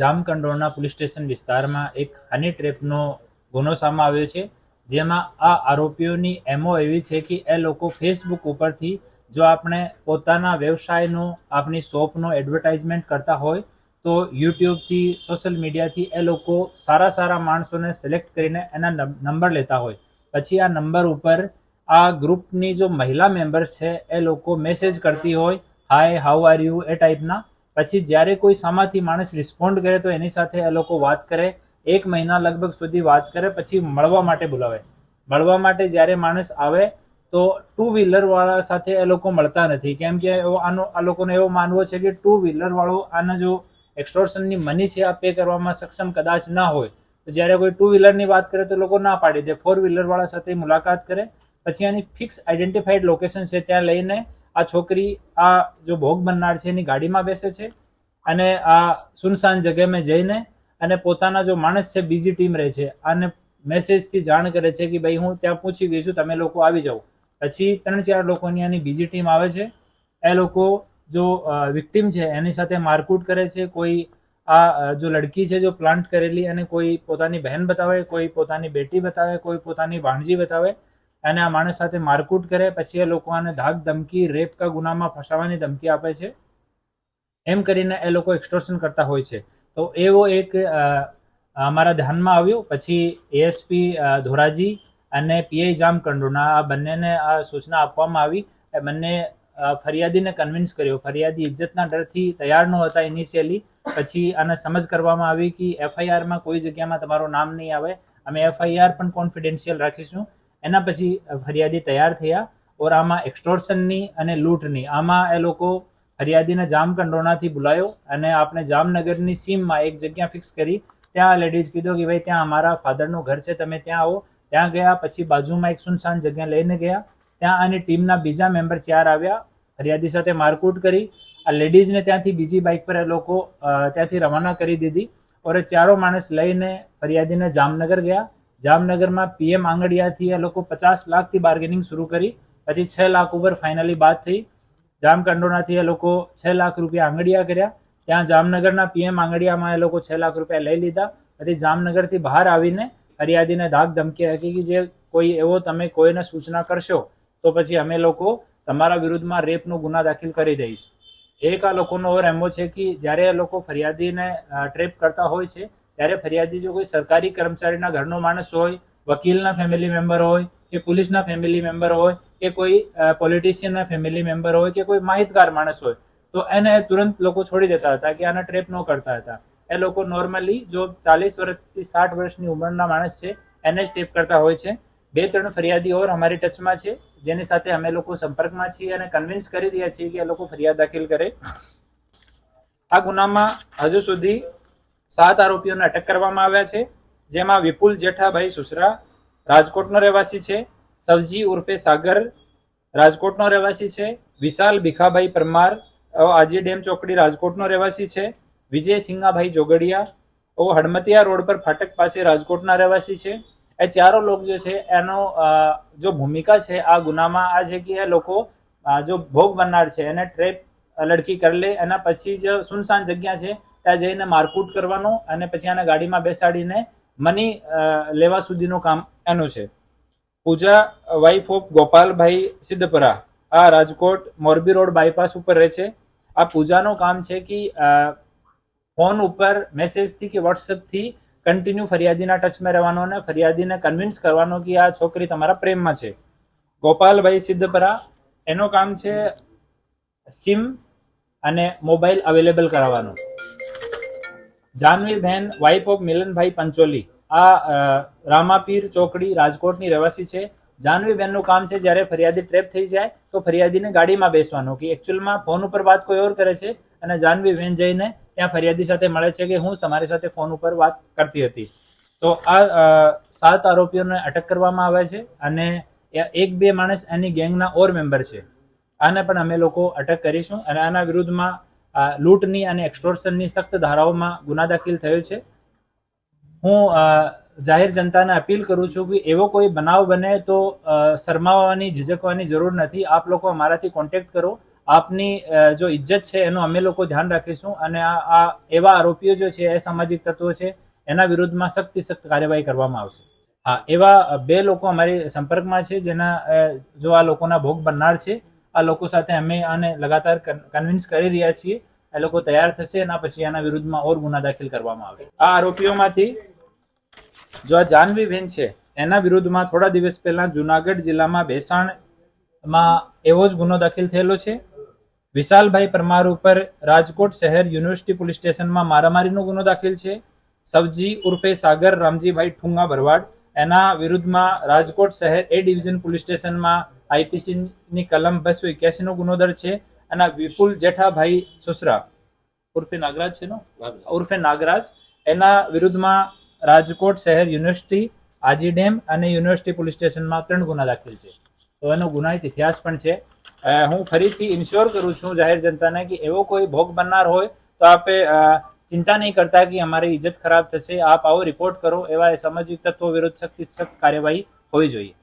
જામકંડોળના police station વિસ્તારમાં એક હની ટ્રેપનો ગુનો સામે આવ્યો છે, જેમાં આ આરોપીઓની એમઓ એવી છે કે એ લોકો ફેસબુક ઉપરથી જો આપણે પોતાના વ્યવસાયનો, આપણી શોપનો એડવર્ટાઇઝમેન્ટ કરતા હોય, તો યુટ્યુબથી, સોશિયલ મીડિયાથી એ લોકો સારા સારા માણસોને સિલેક્ટ કરીને એના નંબર લેતા હોય. પછી આ નંબર ઉપર આ ગ્રુપની જો મહિલા મેમ્બર્સ છે, એ લોકો મેસેજ કરતી હોય, હાય, હાઉ આર યુ? એ ટાઈપના. પછી જ્યારે કોઈ સામાથી માણસ રિસ્પોન્ડ કરે તો એની સાથે એ લોકો વાત કરે, એક મહિના લગભગ સુધી વાત કરે, પછી મળવા માટે બોલાવે. મળવા માટે જ્યારે માણસ આવે તો ટુ વ્હીલર વાળા સાથે એ લોકો મળતા નથી. કેમ કે આનો, આ લોકોને એવો માનવો છે કે ટુ વ્હીલર વાળો આના જો એક્સટોર્શનની મની છે આ પે કરવામાં સક્ષમ કદાચ ના હોય, તો જ્યારે કોઈ ટુ વ્હીલરની વાત કરે તો લોકો ના પાડી દે. ફોર વ્હીલર વાળા સાથે મુલાકાત કરે, પછી આની ફિક્સ આઈડેન્ટિફાઈડ લોકેશન છે ત્યાં લઈને આ છોકરી આ જો ભોગ બનનાર છે એની ગાડીમાં બેસે છે અને આ સુનસાન જગ્યામાં જઈને અને પોતાના જો માણસ છે બીજી ટીમ રહે છે, આને મેસેજથી જાણ કરે છે કે ભાઈ હું ત્યાં પૂછી ગઈ છું, તમે લોકો આવી જાઓ. પછી ત્રણ ચાર લોકોની આની બીજી ટીમ આવે છે. એ લોકો જો વિક્ટીમ છે એની સાથે મારકૂટ કરે છે, કોઈ આ જો લડકી છે જો પ્લાન્ટ કરેલી અને કોઈ પોતાની બહેન બતાવે, કોઈ પોતાની બેટી બતાવે, કોઈ પોતાની ભાણજી બતાવે અને આ માણસ સાથે મારકૂટ કરે, પછી એ લોકો આને ધાક, ધમકી, રેપ કા ગુનામાં ફસાવાની ધમકી આપે છે. એમ કરીને એ લોકો એક્સટોર્શન કરતા હોય છે. તો એવો એક અમારા ધ્યાનમાં આવ્યો. પછી એએસપી ધોરાજી અને પીઆઈ જામ કંડોના આ બંનેને આ સૂચના આપવામાં આવી. એ બંને ફરિયાદીને કન્વિન્સ કર્યો. ફરિયાદી ઇજ્જતના ડરથી તૈયાર ન હતા ઇનિશિયલી પછી આને સમજ કરવામાં આવી કે એફઆઈઆરમાં કોઈ જગ્યામાં તમારું નામ નહીં આવે. અમે એફઆઈઆર પણ કોન્ફિડેન્શિયલ રાખીશું. એના પછી ફરિયાદી તૈયાર થયા ઓર આમાં એક્સટોર્શનની અને લૂંટની, આમાં એ લોકો ફરિયાદીને જામકંડોરણાથી બોલાયો અને આપણે જામનગરની સીમમાં એક જગ્યા ફિક્સ કરી. ત્યાં લેડીઝ કીધું કે ભાઈ ત્યાં અમારા ફાધરનું ઘર છે, તમે ત્યાં આવો. ત્યાં ગયા, પછી બાજુમાં એક સુનસાન જગ્યા લઈને ગયા. ત્યાં આની ટીમના બીજા મેમ્બર ચાર આવ્યા, ફરિયાદી સાથે મારકૂટ કરી. આ લેડીઝને ત્યાંથી બીજી બાઇક પર એ લોકો ત્યાંથી રવાના કરી દીધી. ઓર ચારો માણસ લઈને ફરિયાદીને જામનગર ગયા. જામનગરમાં પીએમ આંગડિયાથી એ લોકો પચાસ લાખથી બાર્ગેનિંગ શરૂ કરી, પછી છ લાખ ઉપર ફાઇનલી બાદ થઈ. જામકંડોનાથી એ લોકો છ લાખ રૂપિયા આંગડિયા કર્યા. ત્યાં જામનગરના પીએમ આંગડિયામાં એ લોકો છ લાખ રૂપિયા લઈ લીધા. પછી જામનગરથી બહાર આવીને ફરિયાદીને ધાક ધમકી હતી કે જે કોઈ એવો તમે કોઈને સૂચના કરશો, તો પછી અમે લોકો તમારા વિરુદ્ધમાં રેપનો ગુના દાખલ કરી દઈશ. એક આ લોકોનો ઓર એમો છે કે જ્યારે એ લોકો ફરિયાદીને ટ્રેપ કરતા હોય છે ત્યારે ફરિયાદી જો કોઈ સરકારી કર્મચારીના ઘરનો માણસ હોય, વકીલના ફેમિલી મેમ્બર હોય, કે પોલીસના ફેમિલી મેમ્બર હોય, કે કોઈ પોલિટિશિયનના ફેમિલી મેમ્બર હોય, કે કોઈ માહિતગાર માણસ હોય, તો એને તુરંત લોકો છોડી દેતા હતા કે આના ટ્રેપ ન કરતા હતા. એ લોકો નોર્મલી જો ચાલીસ વર્ષથી સાઠ વર્ષની ઉંમરના માણસ છે, એને જ ટેપ કરતા હોય છે. બે, ત્રણ ફરિયાદી ઓર અમારી ટચમાં છે, જેની સાથે અમે લોકો સંપર્કમાં છીએ અને કન્વિન્સ કરી રહ્યા છીએ કે એ લોકો ફરિયાદ દાખલ કરે. આ ગુનામાં હજુ સુધી સાત આરોપીઓને અટક કરવામાં આવ્યા છે, જેમાં વિપુલ જેઠાભાઈ સુસરા રાજકોટનો રહેવાસી છે, સવજી ઉર્ફે સાગર રાજકોટનો રહેવાસી છે, વિશાલ ભીખાભાઈ પરમાર આજી ડેમ ચોકડી રાજકોટનો રહેવાસી છે, વિજય સિંગાભાઈ જોગડિયા હડમતિયા રોડ પર ફાટક પાસે રાજકોટના રહેવાસી છે. એ ચારો લોકો જે છે, એનો જો ભૂમિકા છે, આ ગુનામાં આ છે કે એ લોકો જો ભોગ બનનાર છે, એને ટ્રેપ લડકી કરી લે, એના પછી જે સુનસાન જગ્યા છે ત્યાં જઈને મારકૂટ કરવાનો અને પછી આને ગાડીમાં બેસાડીને મની લેવા સુધીનું કામ એનું છે. પૂજા વાઇફ ઓફ ગોપાલભાઈ સિદ્ધપરા, આ રાજકોટ મોરબી રોડ બાયપાસ ઉપર રહે છે. આ પૂજાનું કામ છે કે ફોન ઉપર મેસેજથી કે વોટ્સએપથી કન્ટિન્યુ ફરિયાદીના ટચમાં રહેવાનો અને ફરિયાદીને કન્વિન્સ કરવાનો કે આ છોકરી તમારા પ્રેમમાં છે. ગોપાલભાઈ સિદ્ધપરા, એનું કામ છે સિમ અને મોબાઈલ અવેલેબલ કરાવવાનો. જાનવી બહેન વાઇફ ઓફ મિલનભાઈ પંચોલી. આ રામાપીર ચોકડી રાજકોટની રહેવાસી છે. જાનવી બહેનનું કામ છે જ્યારે ફરિયાદી ટ્રેપ થઈ જાય, તો ફરિયાદીને ગાડીમાં બેસવાનું, કે એકચ્યુઅલમાં ફોન ઉપર વાત કોઈ ઓર કરે છે, અને જાનવી બહેન જઈને ત્યાં ફરિયાદી સાથે મળે છે કે હું તમારી સાથે ફોન ઉપર વાત કરતી હતી. તો આ સાત આરોપીઓને અટક કરવામાં આવે છે, અને એક બે માણસ એની ગેંગના ઓર મેમ્બર છે. આને પણ અમે લોકો અટક કરીશું, અને આના વિરુદ્ધમાં લૂંટની અને એક્સટોર્શનની સખ્ત ધારાઓમાં ગુના દાખલ થયો છે. હું જાહેર જનતાને અપીલ કરું છું કે એવો કોઈ બનાવ બને તો શરમાવવાની ઝીઝકવાની જરૂર નથી. આપ લોકો અમારાથી કોન્ટેક્ટ કરો. આપની જો ઇજ્જત છે એનું અમે લોકો ધ્યાન રાખીશું અને આ આ, એવા આરોપીઓ જો છે, એ સામાજિક તત્વો છે, એના વિરુદ્ધમાં સખ્તથી સખ્ત કાર્યવાહી કરવામાં આવશે. હા, એવા બે લોકો અમારી સંપર્કમાં છે જેના જો આ લોકોના ભોગ બનનાર છે. આ લોકો સાથે અમે આને લગાતાર કન્વિન્સ કરી રહ્યા છીએ. એ લોકો તૈયાર થશે એના પછી આના વિરુદ્ધમાં ઓર ગુના દાખલ કરવામાં આવશે. આ આરોપીઓમાંથી જો આ જાનવીબેન છે, એના વિરુદ્ધમાં થોડા દિવસ પહેલા જુનાગઢ જિલ્લામાં ભેસાણમાં એવો જ ગુનો દાખલ થયેલો છે. વિશાલભાઈ પરમાર ઉપર રાજકોટ શહેર યુનિવર્સિટી પોલીસ સ્ટેશનમાં મારામારીનો ગુનો દાખલ છે. સવજી ઉર્ફે સાગર રામજીભાઈ ઠુંગા ભરવાડ, એના વિરુદ્ધમાં રાજકોટ શહેર એ ડિવિઝન પોલીસ સ્ટેશનમાં આઈપીસી ની કલમ બસો એક્યાસી નો ગુનો દર છે અને વિપુલ જેઠાભાઈ સુસરા ઉર્ફે નાગરાજ છે નો ઉર્ફે નાગરાજ. એના વિરુદ્ધમાં રાજકોટ શહેર યુનિવર્સિટી આજી ડેમ અને યુનિવર્સિટી પોલીસ સ્ટેશનમાં ત્રણ ગુના દાખલ છે. તો એનો ગુનાહિત ઇતિહાસ પણ છે. હું ફરીથી ઇન્શ્યોર કરું છું જાહેર જનતાને કે એવો કોઈ ભોગ બનનાર હોય તો આપે ચિંતા નહીં કરતા કે અમારી ઇજ્જત ખરાબ થશે. આપ આવો રિપોર્ટ કરો. એવા સામાજિક તત્વો વિરુદ્ધ સખ્ત સખ્ત કાર્યવાહી હોવી જોઈએ.